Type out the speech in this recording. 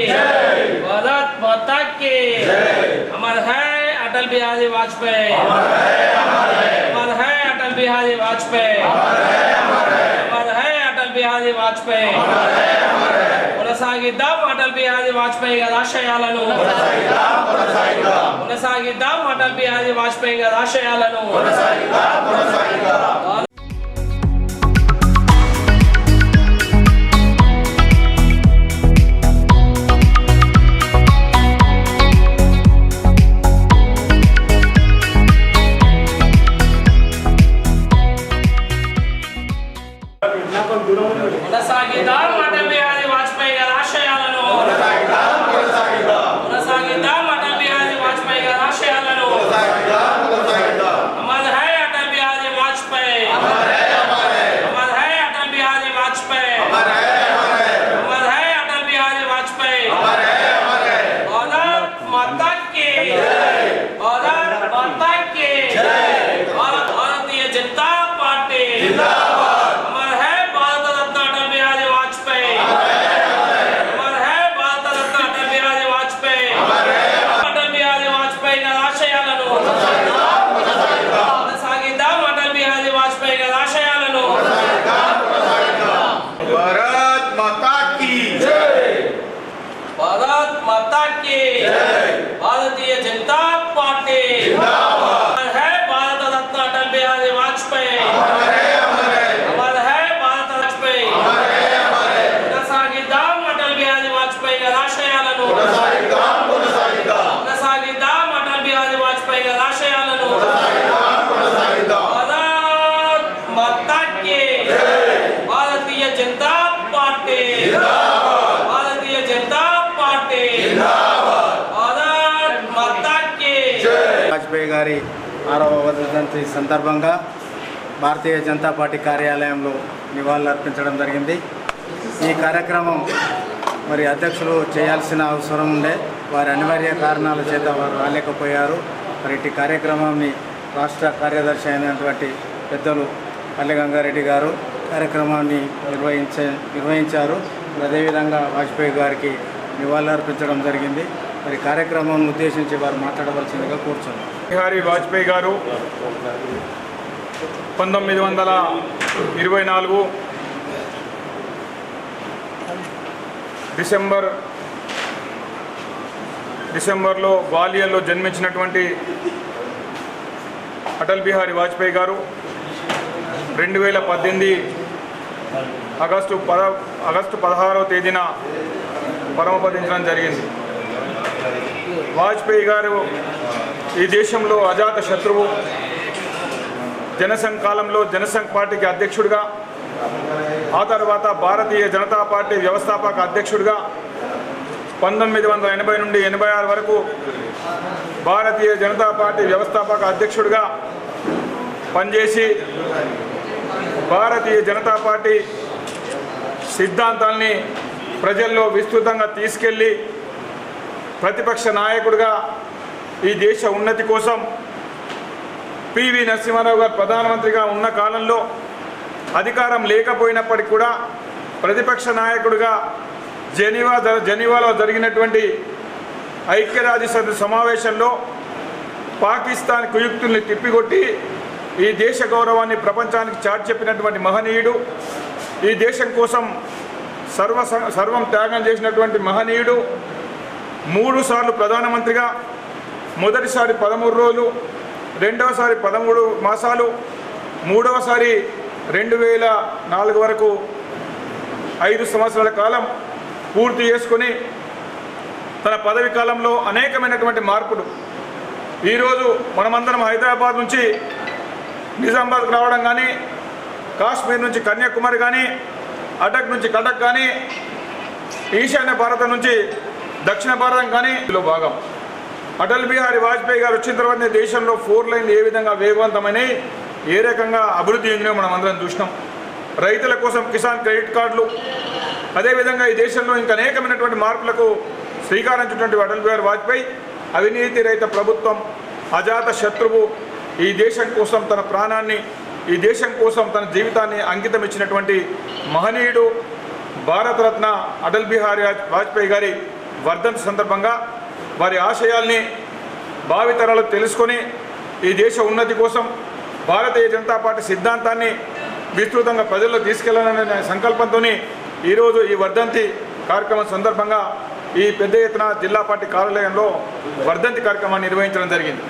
की भारत माता की अमर है अटल बिहारी वाजपेयी अमर है अटल बिहारी वाजपेयी अमर है अटल बिहारी वाजपेयी కొనసాగిద్దాం అటల్ బిహారీ వాజ్పేయి గారి ఆశయాలను కొనసాగిద్దాం అటల్ బిహారీ వాజ్పేయి గారి ఆశయాలను కొనసాగిద్దాం అటల్ వాజ్పేయి గారి ఆరవ వర్ధంతి సందర్భంగా భారతీయ జనతా పార్టీ కార్యాలయంలో నివాళులర్పించడం జరిగింది. ఈ కార్యక్రమం మరి అధ్యక్షులు చేయాల్సిన అవసరం ఉండే వారి అనివార్య కారణాల చేత వారు రాలేకపోయారు. మరి ఇటు కార్యక్రమాన్ని రాష్ట్ర కార్యదర్శి అయినటువంటి పెద్దలు పల్లె గంగారెడ్డి గారు కార్యక్రమాన్ని నిర్వహించ నిర్వహించారు. అదేవిధంగా వాజ్పేయి గారికి నివాళులర్పించడం జరిగింది. మరి కార్యక్రమాన్ని ఉద్దేశించి వారు మాట్లాడవలసిందిగా కూర్చున్నారు బిహారీ వాజ్పేయి గారు పంతొమ్మిది వందల ఇరవై నాలుగు డిసెంబర్ డిసెంబర్లో గ్వాలియర్లో జన్మించినటువంటి అటల్ బిహారీ వాజ్పేయి గారు రెండు వేల పద్దెనిమిది ఆగస్టు పద ఆగస్టు పదహారవ తేదీన పరమపదించడం జరిగింది. వాజ్పేయి గారు ఈ దేశంలో అజాత శత్రువు. జనసంఘ్ కాలంలో జనసంఘ్ పార్టీకి అధ్యక్షుడిగా ఆ తర్వాత భారతీయ జనతా పార్టీ వ్యవస్థాపక అధ్యక్షుడిగా పంతొమ్మిది వందల ఎనభై నుండి ఎనభై ఆరు వరకు భారతీయ జనతా పార్టీ వ్యవస్థాపక అధ్యక్షుడిగా పనిచేసి భారతీయ జనతా పార్టీ సిద్ధాంతాల్ని ప్రజల్లో విస్తృతంగా తీసుకెళ్ళి ప్రతిపక్ష నాయకుడిగా ఈ దేశ ఉన్నతి కోసం పివి నరసింహారావు గారు ప్రధానమంత్రిగా ఉన్న కాలంలో అధికారం లేకపోయినప్పటికీ కూడా ప్రతిపక్ష నాయకుడిగా జెనీవా జెనీవాలో జరిగినటువంటి ఐక్యరాజ్య సమితి సమావేశంలో పాకిస్తాన్ కుయుక్తుల్ని తిప్పికొట్టి ఈ దేశ గౌరవాన్ని ప్రపంచానికి చాటి చెప్పినటువంటి మహనీయుడు ఈ దేశం కోసం సర్వ సర్వం త్యాగం చేసినటువంటి మహనీయుడు మూడు సార్లు ప్రధానమంత్రిగా మొదటిసారి పదమూడు రోజులు రెండవసారి పదమూడు మాసాలు మూడవసారి రెండు వేల నాలుగు వరకు ఐదు సంవత్సరాల కాలం పూర్తి చేసుకొని తన పదవి కాలంలో అనేకమైనటువంటి మార్పులు. ఈరోజు మనమందరం హైదరాబాద్ నుంచి నిజామాబాద్కు రావడం కానీ కాశ్మీర్ నుంచి కన్యాకుమారి కానీ అటక్ నుంచి కటక్ కానీ ఈశాన్య భారతం నుంచి దక్షిణ భారతం కానీ ఇందులో భాగం. అటల్ బిహారీ వాజ్పేయి గారు వచ్చిన తర్వాత దేశంలో ఫోర్ లైన్లు ఏ విధంగా వేగవంతమని ఏ రకంగా అభివృద్ధి చెందినో మనం అందరం చూసినాం. రైతుల కోసం కిసాన్ క్రెడిట్ కార్డులు అదేవిధంగా ఈ దేశంలో ఇంకా అనేకమైనటువంటి మార్పులకు శ్రీకారం చుట్టినటువంటి అటల్ బిహారీ వాజ్పేయి అవినీతి రహిత ప్రభుత్వం అజాత శత్రువు ఈ దేశం కోసం తన ప్రాణాన్ని ఈ దేశం కోసం తన జీవితాన్ని అంకితం ఇచ్చినటువంటి మహనీయుడు భారతరత్న అటల్ బిహారీ వాజ్పేయి గారి వర్ధంతి సందర్భంగా వారి ఆశయాల్ని భావితరాలు తెలుసుకొని ఈ దేశ ఉన్నతి కోసం భారతీయ జనతా పార్టీ సిద్ధాంతాన్ని విస్తృతంగా ప్రజల్లో తీసుకెళ్ళాలనే సంకల్పంతో ఈరోజు ఈ వర్ధంతి కార్యక్రమం సందర్భంగా ఈ పెద్ద ఎత్తున జిల్లా పార్టీ కార్యాలయంలో వర్ధంతి కార్యక్రమాన్ని నిర్వహించడం జరిగింది.